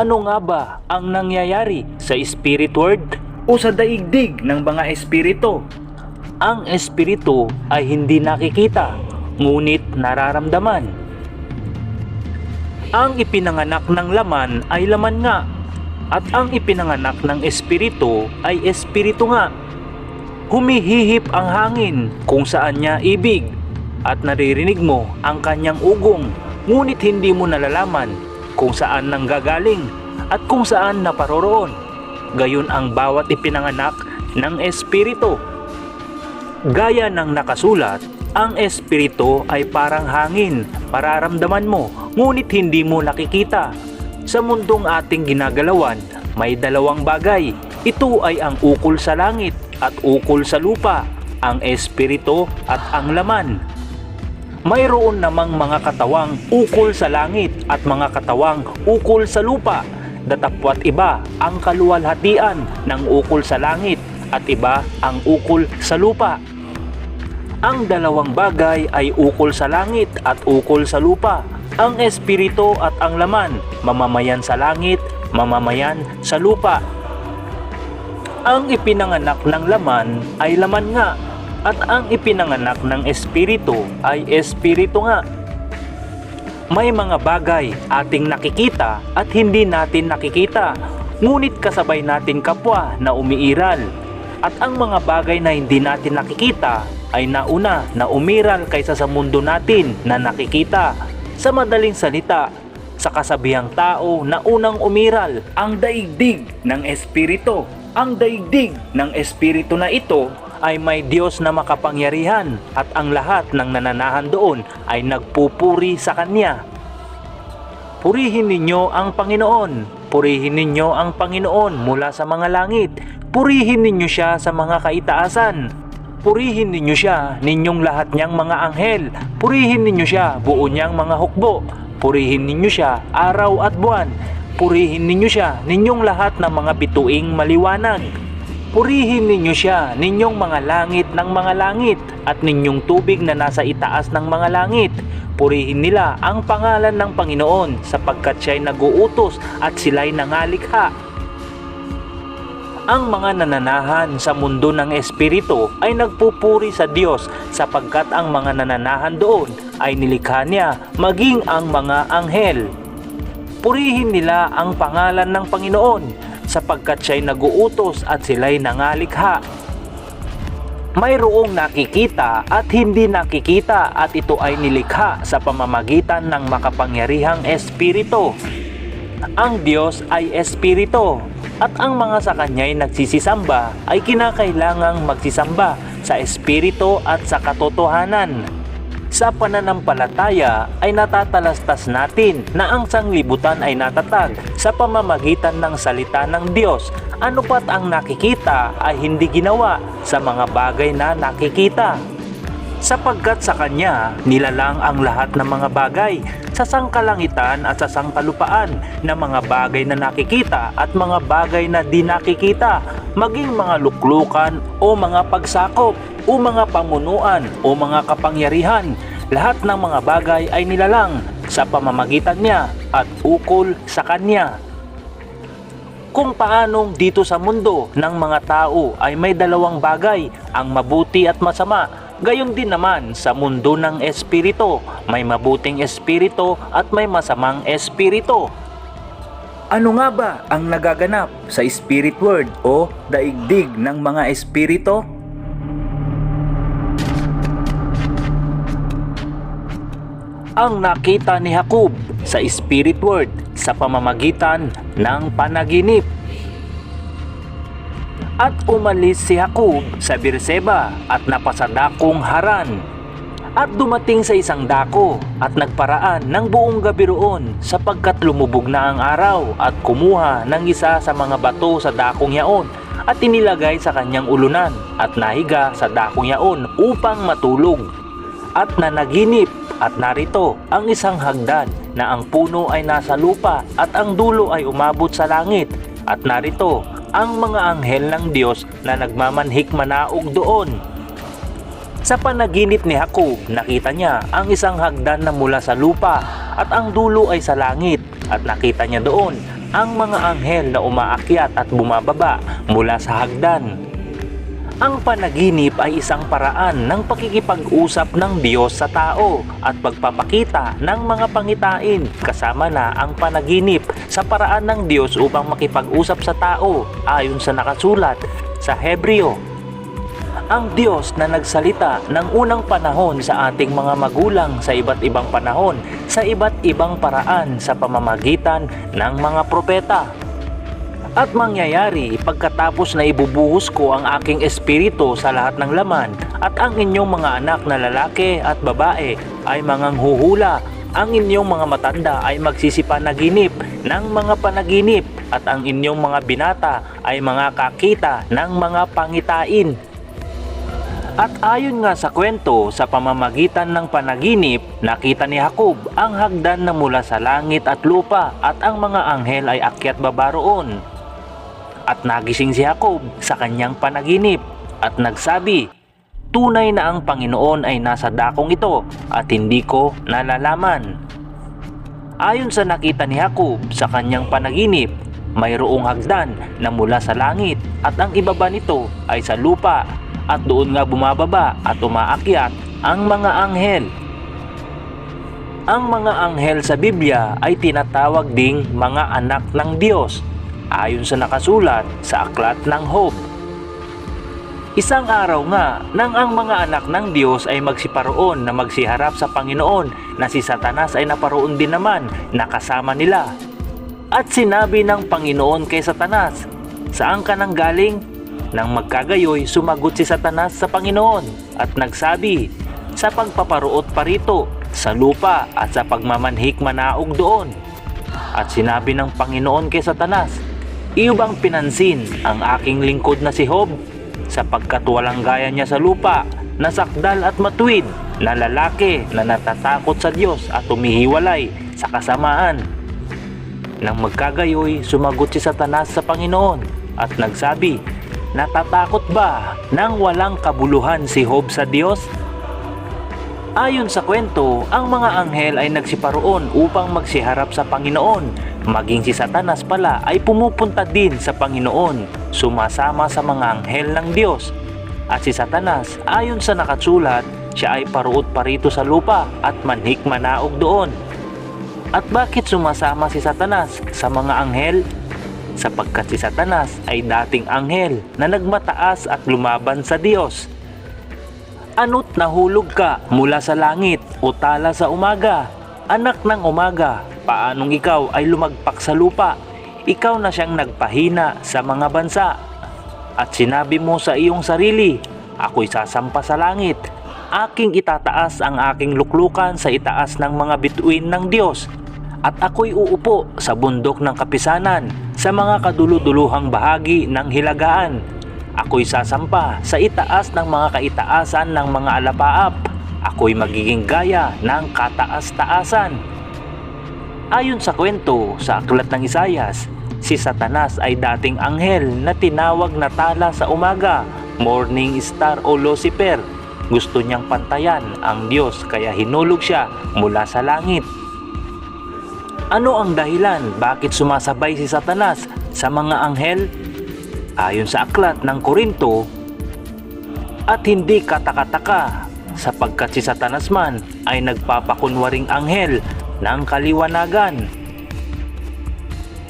Ano nga ba ang nangyayari sa spirit world o sa daigdig ng mga espiritu? Ang espiritu ay hindi nakikita, ngunit nararamdaman. Ang ipinanganak ng laman ay laman nga, at ang ipinanganak ng espiritu ay espiritu nga. Humihihip ang hangin kung saan niya ibig, at naririnig mo ang kanyang ugong, ngunit hindi mo nalalaman kung saan nanggagaling at kung saan naparoroon. Gayon ang bawat ipinanganak ng espiritu. Gaya ng nakasulat, ang espiritu ay parang hangin, pararamdaman mo, ngunit hindi mo nakikita. Sa mundong ating ginagalawan, may dalawang bagay. Ito ay ang ukol sa langit at ukol sa lupa, ang espiritu at ang laman. Mayroon namang mga katawang ukol sa langit at mga katawang ukol sa lupa. Datapwat iba ang kaluwalhatian ng ukol sa langit at iba ang ukol sa lupa. Ang dalawang bagay ay ukol sa langit at ukol sa lupa. Ang espiritu at ang laman, mamamayan sa langit, mamamayan sa lupa. Ang ipinanganak ng laman ay laman nga at ang ipinanganak ng espiritu ay espiritu nga. May mga bagay ating nakikita at hindi natin nakikita, ngunit kasabay natin kapwa na umiiral. At ang mga bagay na hindi natin nakikita ay nauna na umiral kaysa sa mundo natin na nakikita. Sa madaling salita, sa kasabihang tao na unang umiral ang daigdig ng espiritu. Ang daigdig ng espiritu na ito ay may Diyos na makapangyarihan at ang lahat ng nananahan doon ay nagpupuri sa Kanya. Purihin ninyo ang Panginoon. Purihin ninyo ang Panginoon mula sa mga langit. Purihin ninyo siya sa mga kaitaasan. Purihin ninyo siya, ninyong lahat niyang mga anghel. Purihin ninyo siya, buo niyang mga hukbo. Purihin ninyo siya, araw at buwan. Purihin ninyo siya, ninyong lahat ng mga bituing maliwanag. Purihin ninyo siya, ninyong mga langit ng mga langit at ninyong tubig na nasa itaas ng mga langit. Purihin nila ang pangalan ng Panginoon sapagkat siya'y naguutos at sila'y nangalikha. Ang mga nananahan sa mundo ng Espiritu ay nagpupuri sa Diyos sapagkat ang mga nananahan doon ay nilikha niya maging ang mga anghel. Purihin nila ang pangalan ng Panginoon sapagkat siya'y naguutos at sila'y nangalikha. Mayroong nakikita at hindi nakikita at ito ay nilikha sa pamamagitan ng makapangyarihang espiritu. Ang Diyos ay espiritu at ang mga sa kanya'y nagsisisamba ay kinakailangang magsisamba sa espiritu at sa katotohanan. Sa pananampalataya ay natatalastas natin na ang sanglibutan ay natatag sa pamamagitan ng salita ng Diyos. Ano pat ang nakikita ay hindi ginawa sa mga bagay na nakikita. Sapagkat sa Kanya nilalang ang lahat ng mga bagay sa sangkalangitan at sa sangkalupaan na mga bagay na nakikita at mga bagay na di nakikita, maging mga luklukan o mga pagsakop o mga pamunuan o mga kapangyarihan. Lahat ng mga bagay ay nilalang sa pamamagitan niya at ukol sa Kanya kung paanong dito sa mundo ng mga tao ay may dalawang bagay, ang mabuti at masama. Gayon din naman sa mundo ng espiritu, may mabuting espiritu at may masamang espiritu. Ano nga ba ang nagaganap sa spirit world o daigdig ng mga espiritu? Ang nakita ni Jacob sa spirit world sa pamamagitan ng panaginip. At umalis si Jacob sa Berseba at napasadakong Haran. At dumating sa isang dako at nagparaan ng buong gabi roon sapagkat lumubog na ang araw at kumuha ng isa sa mga bato sa dakong yaon at inilagay sa kanyang ulunan at nahiga sa dakong yaon upang matulog. At nanaginip at narito ang isang hagdan na ang puno ay nasa lupa at ang dulo ay umabot sa langit at narito ang mga anghel ng Diyos na nagmamanhik manaog doon. Sa panaginip ni Jacob, nakita niya ang isang hagdan na mula sa lupa at ang dulo ay sa langit at nakita niya doon ang mga anghel na umaakyat at bumababa mula sa hagdan. Ang panaginip ay isang paraan ng pakikipag-usap ng Diyos sa tao at pagpapakita ng mga pangitain kasama na ang panaginip sa paraan ng Diyos upang makipag-usap sa tao ayon sa nakasulat sa Hebreo. Ang Diyos na nagsalita ng unang panahon sa ating mga magulang sa iba't ibang panahon sa iba't ibang paraan sa pamamagitan ng mga propeta. At mangyayari pagkatapos na ibubuhos ko ang aking espiritu sa lahat ng laman at ang inyong mga anak na lalaki at babae ay manganghuhula ang inyong mga matanda ay magsisipanaginip ng mga panaginip at ang inyong mga binata ay mga kakita ng mga pangitain at ayon nga sa kwento, sa pamamagitan ng panaginip, nakita ni Jacob ang hagdan na mula sa langit at lupa at ang mga anghel ay akyat baba. At nagising si Jacob sa kanyang panaginip at nagsabi, Tunay na ang Panginoon ay nasa dakong ito at hindi ko nalalaman. Ayon sa nakita ni Jacob sa kanyang panaginip, mayroong hagdan na mula sa langit at ang ibaba nito ay sa lupa at doon nga bumababa at umaakyat ang mga anghel. Ang mga anghel sa Biblia ay tinatawag ding mga anak ng Diyos ayon sa nakasulat sa aklat ng Hob. Isang araw nga nang ang mga anak ng Diyos ay magsiparoon na magsiharap sa Panginoon na si Satanas ay naparoon din naman na kasama nila. At sinabi ng Panginoon kay Satanas, Saan ka nang galing? Nang magkagayoy, sumagot si Satanas sa Panginoon at nagsabi, Sa pagpaparuot pa rito, sa lupa at sa pagmamanhik manaog doon. At sinabi ng Panginoon kay Satanas, Iyo bang pinansin ang aking lingkod na si Job? Sapagkat walang gaya niya sa lupa, nasakdal at matuwid, na lalaki na natatakot sa Diyos at tumihiwalay sa kasamaan. Nang magkagayoy, sumagot si Satanas sa Panginoon at nagsabi, Natatakot ba nang walang kabuluhan si Job sa Diyos? Ayon sa kwento, ang mga anghel ay nagsiparoon upang magsiharap sa Panginoon. Maging si Satanas pala ay pumupunta din sa Panginoon, sumasama sa mga anghel ng Diyos. At si Satanas, ayon sa nakasulat, siya ay paruot parito sa lupa at manhik manaog doon. At bakit sumasama si Satanas sa mga anghel? sapagkat si Satanas ay dating anghel na nagmataas at lumaban sa Diyos. Ano't nahulog ka mula sa langit o tala sa umaga? Anak ng umaga, paanong ikaw ay lumagpak sa lupa? Ikaw na siyang nagpahina sa mga bansa. At sinabi mo sa iyong sarili, ako'y sasampa sa langit. Aking itataas ang aking luklukan sa itaas ng mga bituin ng Diyos at ako'y uupo sa bundok ng kapisanan sa mga kaduluduluhang bahagi ng hilagaan. Ako'y sasampa sa itaas ng mga kaitaasan ng mga alapaap. Ako'y magiging gaya ng kataas-taasan. Ayon sa kwento sa aklat ng Isayas, si Satanas ay dating anghel na tinawag na tala sa umaga, morning star o Lucifer. Gusto niyang pantayan ang Diyos kaya hinulog siya mula sa langit ano ang dahilan bakit sumasabay si Satanas sa mga anghel? Ayon sa aklat ng Korinto, at hindi katakataka sapagkat si Satanas man ay nagpapakunwaring anghel ng kaliwanagan.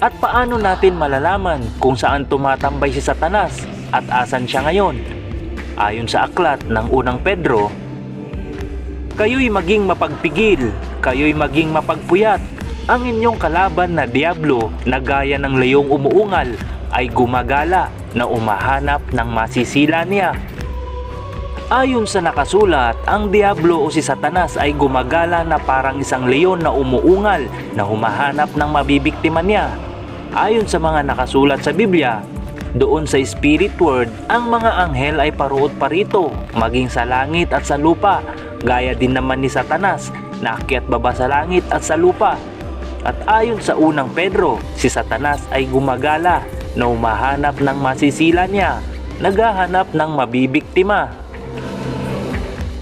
At paano natin malalaman kung saan tumatambay si Satanas at asan siya ngayon? Ayon sa aklat ng unang Pedro, Kayo'y maging mapagpigil, kayo'y maging mapagpuyat, ang inyong kalaban na Diablo na gaya ng layong umuungal ay gumagala na umahanap ng masisila niya. Ayon sa nakasulat, ang Diablo o si Satanas ay gumagala na parang isang leyon na umuungal na humahanap ng mabibiktima niya. Ayon sa mga nakasulat sa Biblia, doon sa Spirit World, ang mga anghel ay paruot parito, maging sa langit at sa lupa, gaya din naman ni Satanas, na akyat baba sa langit at sa lupa at ayon sa unang Pedro, si Satanas ay gumagala na umahanap ng masisila niya, naghahanap ng mabibiktima.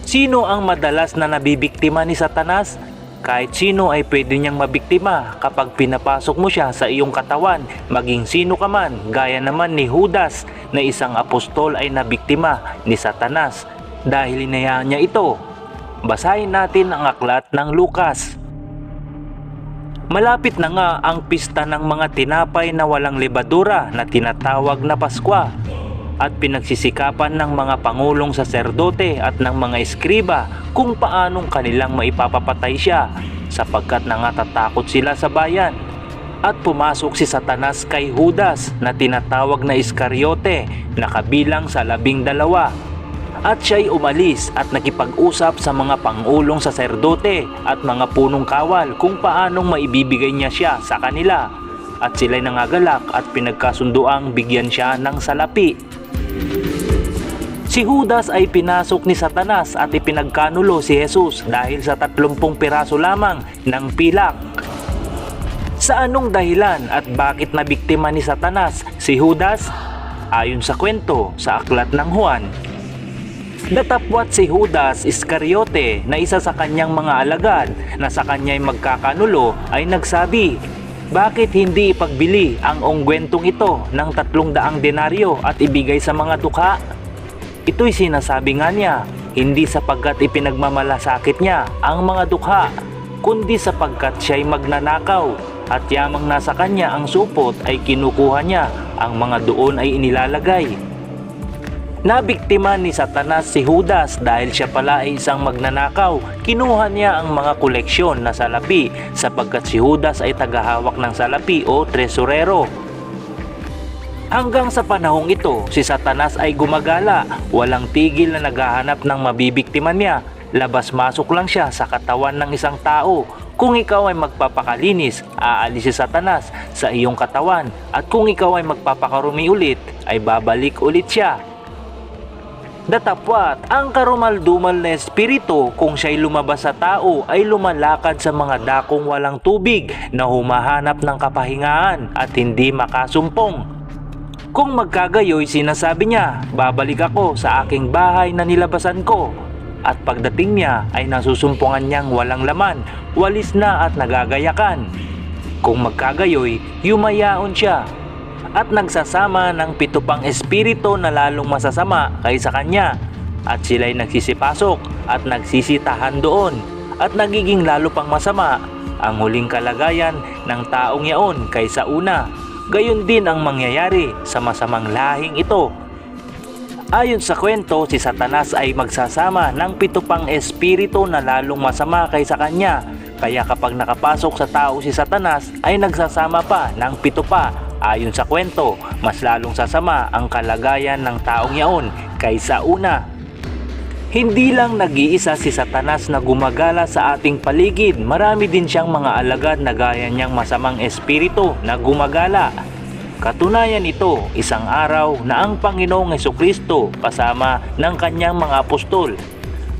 Sino ang madalas na nabibiktima ni Satanas? Kahit sino ay pwede niyang mabiktima kapag pinapasok mo siya sa iyong katawan, maging sino ka man, gaya naman ni Judas na isang apostol ay nabiktima ni Satanas dahil inayaan niya ito. Basahin natin ang aklat ng Lukas. Malapit na nga ang pista ng mga tinapay na walang lebadura na tinatawag na Paskwa at pinagsisikapan ng mga pangulong saserdote at ng mga eskriba kung paanong kanilang maipapapatay siya sapagkat nangatatakot sila sa bayan. At pumasok si Satanas kay Judas na tinatawag na Iskariote na kabilang sa labing dalawa. At siya'y umalis at nakipag-usap sa mga pangulong saserdote at mga punong kawal kung paanong maibibigay niya siya sa kanila. At sila'y nangagalak at pinagkasunduang bigyan siya ng salapi. Si Judas ay pinasok ni Satanas at ipinagkanulo si Jesus dahil sa 30 piraso lamang ng pilak. Sa anong dahilan at bakit nabiktima ni Satanas si Judas? Ayon sa kwento sa aklat ng Juan, Natapwat si Judas Iscariote na isa sa kanyang mga alagad na sa kanya'y magkakanulo ay nagsabi, Bakit hindi ipagbili ang ungwentong ito ng tatlong daang denaryo at ibigay sa mga dukha? Ito'y sinasabi nga niya, hindi sapagkat ipinagmamalasakit niya ang mga dukha, kundi sapagkat siya'y magnanakaw at yamang nasa kanya ang supot ay kinukuha niya, ang mga doon ay inilalagay. Nabiktima ni Satanas si Judas dahil siya pala ay isang magnanakaw. Kinuha niya ang mga koleksyon na salapi sapagkat si Judas ay tagahawak ng salapi o tresurero. Hanggang sa panahong ito, si Satanas ay gumagala, walang tigil na naghahanap ng mabibiktima niya. Labas-masok lang siya sa katawan ng isang tao. Kung ikaw ay magpapakalinis, aalis si Satanas sa iyong katawan at kung ikaw ay magpapakarumi ulit, ay babalik ulit siya. Datapwat, ang karumaldumal na espiritu kung siya'y lumabas sa tao ay lumalakad sa mga dakong walang tubig na humahanap ng kapahingaan at hindi makasumpong. Kung magkagayoy sinasabi niya, babalik ako sa aking bahay na nilabasan ko. At pagdating niya ay nasusumpungan niyang walang laman, walis na at nagagayakan. Kung magkagayoy, yumayaon siya at nagsasama ng pito pang espiritu na lalong masasama kaysa kanya at sila'y nagsisipasok at nagsisitahan doon at nagiging lalo pang masama ang huling kalagayan ng taong yaon kaysa una. Gayon din ang mangyayari sa masamang lahing ito. Ayon sa kwento, si Satanas ay magsasama ng pito pang espiritu na lalong masama kaysa kanya. Kaya kapag nakapasok sa tao si Satanas ay nagsasama pa ng pito pa Ayon sa kwento, mas lalong sasama ang kalagayan ng taong yaon kaysa una. Hindi lang nag-iisa si Satanas na gumagala sa ating paligid, marami din siyang mga alagad na gaya niyang masamang espiritu na gumagala. Katunayan ito, isang araw na ang Panginoong Kristo kasama ng kanyang mga apostol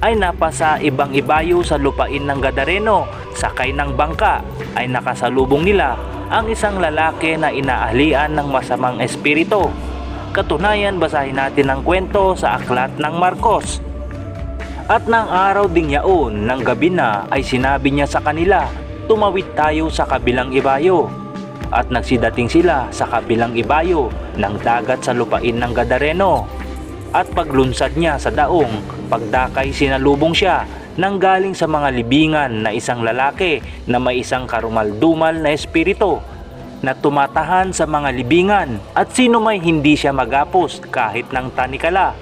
ay napasa ibang ibayo sa lupain ng Gadareno, sakay ng bangka ay nakasalubong nila ang isang lalaki na inaahlian ng masamang espiritu. Katunayan basahin natin ang kwento sa aklat ng Marcos. At nang araw ding yaon ng gabi na ay sinabi niya sa kanila, tumawid tayo sa kabilang ibayo. At nagsidating sila sa kabilang ibayo ng dagat sa lupain ng Gadareno. At paglunsad niya sa daong, pagdakay sinalubong siya nang galing sa mga libingan na isang lalaki na may isang karumaldumal na espiritu na tumatahan sa mga libingan at sino may hindi siya magapos kahit ng tanikala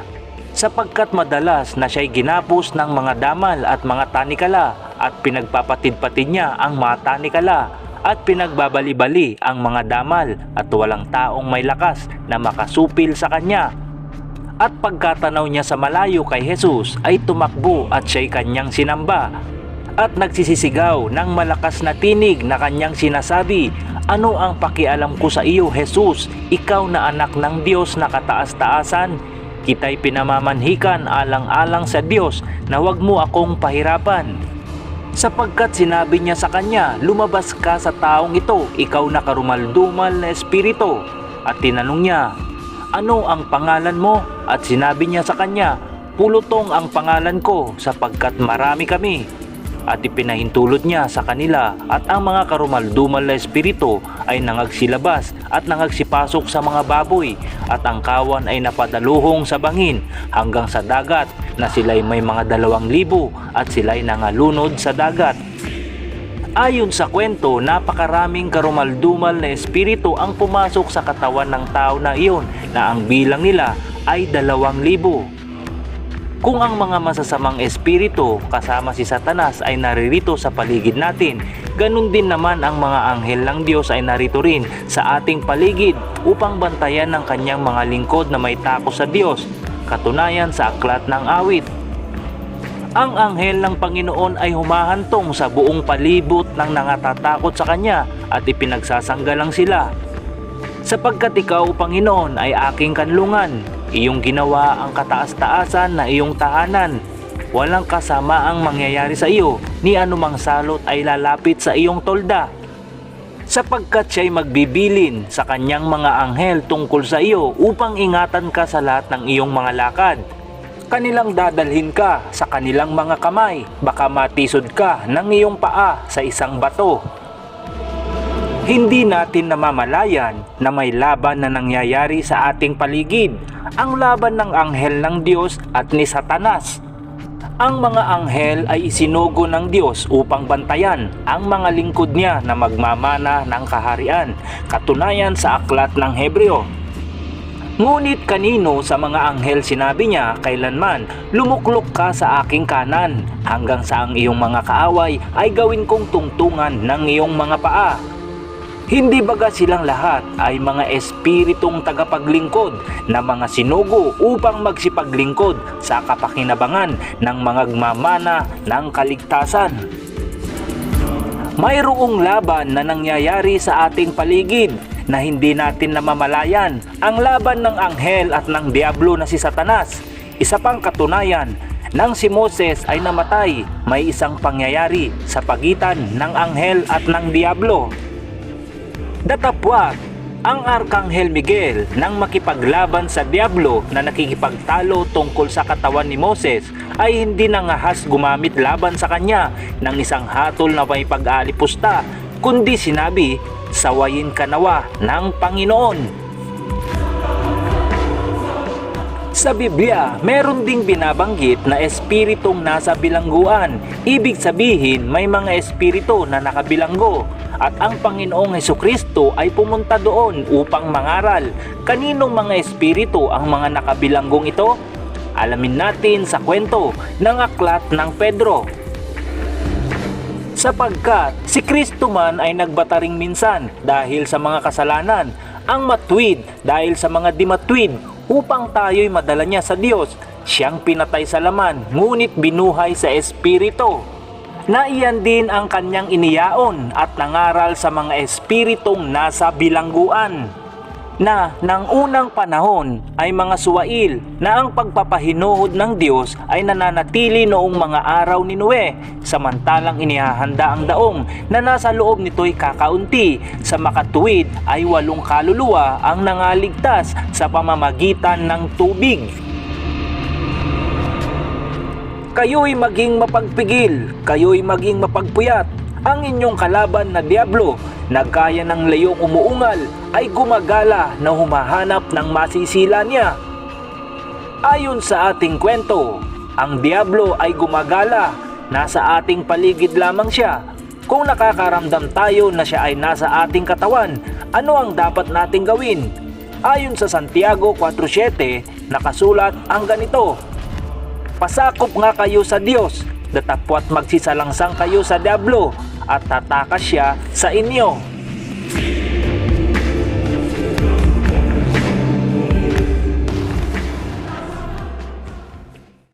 sapagkat madalas na siya'y ginapos ng mga damal at mga tanikala at pinagpapatid-patid niya ang mga tanikala at pinagbabali-bali ang mga damal at walang taong may lakas na makasupil sa kanya at pagkatanaw niya sa malayo kay Jesus ay tumakbo at siya'y kanyang sinamba. At nagsisisigaw ng malakas na tinig na kanyang sinasabi, Ano ang pakialam ko sa iyo, Jesus? Ikaw na anak ng Diyos na kataas-taasan. Kita'y pinamamanhikan alang-alang sa Diyos na huwag mo akong pahirapan. Sapagkat sinabi niya sa kanya, lumabas ka sa taong ito, ikaw na karumaldumal na espiritu. At tinanong niya, ano ang pangalan mo? At sinabi niya sa kanya, Pulutong ang pangalan ko sapagkat marami kami. At ipinahintulot niya sa kanila at ang mga karumaldumal na espiritu ay nangagsilabas at nangagsipasok sa mga baboy at ang kawan ay napadaluhong sa bangin hanggang sa dagat na sila'y may mga dalawang libo at sila'y nangalunod sa dagat. Ayon sa kwento, napakaraming karumaldumal na espiritu ang pumasok sa katawan ng tao na iyon na ang bilang nila ay dalawang libo. Kung ang mga masasamang espiritu kasama si Satanas ay naririto sa paligid natin, ganun din naman ang mga anghel ng Diyos ay narito rin sa ating paligid upang bantayan ng kanyang mga lingkod na may takos sa Diyos, katunayan sa aklat ng awit. Ang anghel ng Panginoon ay humahantong sa buong palibot ng nangatatakot sa kanya at ipinagsasanggalang sila. Sapagkat ikaw, Panginoon, ay aking kanlungan, iyong ginawa ang kataas-taasan na iyong tahanan. Walang kasama ang mangyayari sa iyo, ni anumang salot ay lalapit sa iyong tolda. Sapagkat siya'y magbibilin sa kanyang mga anghel tungkol sa iyo upang ingatan ka sa lahat ng iyong mga lakad kanilang dadalhin ka sa kanilang mga kamay, baka matisod ka ng iyong paa sa isang bato. Hindi natin namamalayan na may laban na nangyayari sa ating paligid, ang laban ng anghel ng Diyos at ni Satanas. Ang mga anghel ay isinugo ng Diyos upang bantayan ang mga lingkod niya na magmamana ng kaharian, katunayan sa aklat ng Hebreo Ngunit kanino sa mga anghel sinabi niya kailanman, lumuklok ka sa aking kanan, hanggang sa ang iyong mga kaaway ay gawin kong tungtungan ng iyong mga paa. Hindi baga silang lahat ay mga espiritong tagapaglingkod na mga sinugo upang magsipaglingkod sa kapakinabangan ng mga gmamana ng kaligtasan. Mayroong laban na nangyayari sa ating paligid na hindi natin namamalayan ang laban ng anghel at ng diablo na si Satanas. Isa pang katunayan, nang si Moses ay namatay, may isang pangyayari sa pagitan ng anghel at ng diablo. Datapwat, ang Arkanghel Miguel nang makipaglaban sa Diablo na nakikipagtalo tungkol sa katawan ni Moses ay hindi nangahas gumamit laban sa kanya ng isang hatol na may pag-aalipusta kundi sinabi sawayin ka nawa ng Panginoon. Sa Biblia, meron ding binabanggit na espiritong nasa bilangguan. Ibig sabihin, may mga espiritu na nakabilanggo at ang Panginoong Heso Kristo ay pumunta doon upang mangaral. Kaninong mga espiritu ang mga nakabilanggong ito? Alamin natin sa kwento ng aklat ng Pedro sapagkat si Kristo man ay nagbataring minsan dahil sa mga kasalanan, ang matwid dahil sa mga di matwid upang tayo'y madala niya sa Diyos. Siyang pinatay sa laman, ngunit binuhay sa Espiritu. Na iyan din ang kanyang iniyaon at nangaral sa mga espiritong nasa bilangguan na ng unang panahon ay mga suwail na ang pagpapahinuhod ng Diyos ay nananatili noong mga araw ni Noe samantalang inihahanda ang daong na nasa loob nito'y kakaunti sa makatuwid ay walong kaluluwa ang nangaligtas sa pamamagitan ng tubig. Kayo'y maging mapagpigil, kayo'y maging mapagpuyat, ang inyong kalaban na Diablo na gaya ng layong umuungal ay gumagala na humahanap ng masisila niya. Ayon sa ating kwento, ang Diablo ay gumagala, nasa ating paligid lamang siya. Kung nakakaramdam tayo na siya ay nasa ating katawan, ano ang dapat nating gawin? Ayon sa Santiago 4.7, nakasulat ang ganito, Pasakop nga kayo sa Diyos, datapwat magsisalangsang kayo sa Diablo, at tatakas siya sa inyo.